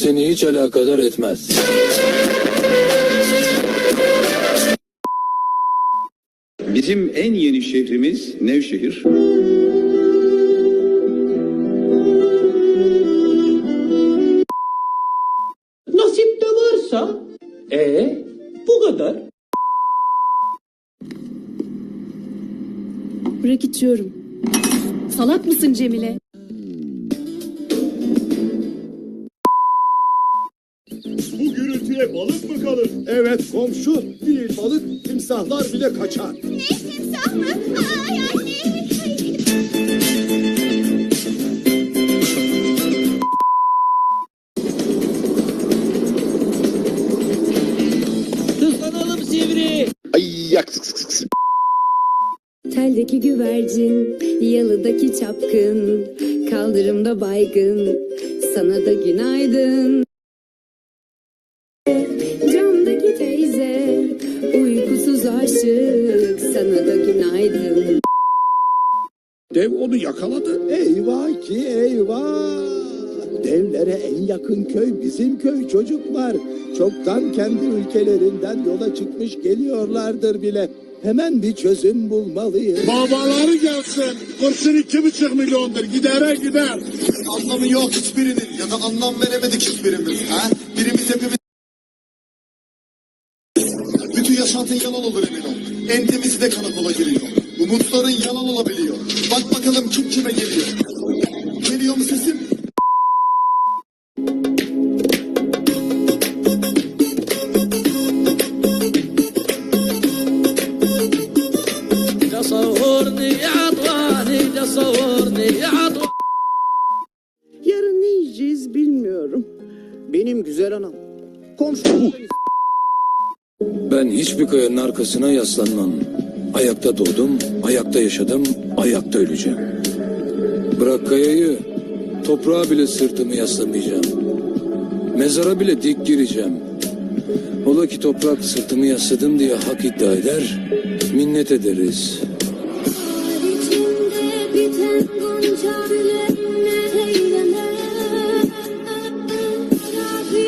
Seni hiç alakadar etmez. Bizim en yeni şehrimiz Nevşehir. Nasip de varsa. E bu kadar. Bırak içiyorum. Salak mısın Cemile? Gürültüye balık mı kalır? Evet komşu. Değil balık timsahlar bile kaçar. Timsah mı? Ay anne. Hızlanalım Sivri. Ay yak sık sık sık sık. Teldeki güvercin, yalıdaki çapkın, kaldırımda baygın, sana da günaydın. Aşık, sana da günaydın. Dev onu yakaladı. Eyvah ki eyvah. Devlere en yakın köy bizim köy çocuklar. Çoktan kendi ülkelerinden yola çıkmış geliyorlardır bile. Hemen bir çözüm bulmalıyız. Babaları gelsin. Kursun iki buçuk milyondur. Gidere gider. Anlamı yok hiçbirinin ya da anlam veremedik hiçbirimiz. Ha? Birimiz hepimiz... yaşantın yalan olur emin ol. En temizi de karakola giriyor. Umutların yalan olabiliyor. Bak bakalım kim kime geliyor. Geliyor mu sesim? Yarın ne yiyeceğiz bilmiyorum. Benim güzel anam. Komşum. Ben hiçbir kayanın arkasına yaslanmam. Ayakta doğdum, ayakta yaşadım, ayakta öleceğim. Bırak kayayı, toprağa bile sırtımı yaslamayacağım. Mezara bile dik gireceğim. Ola ki toprak sırtımı yasladım diye hak iddia eder, minnet ederiz. İçimde biten gonca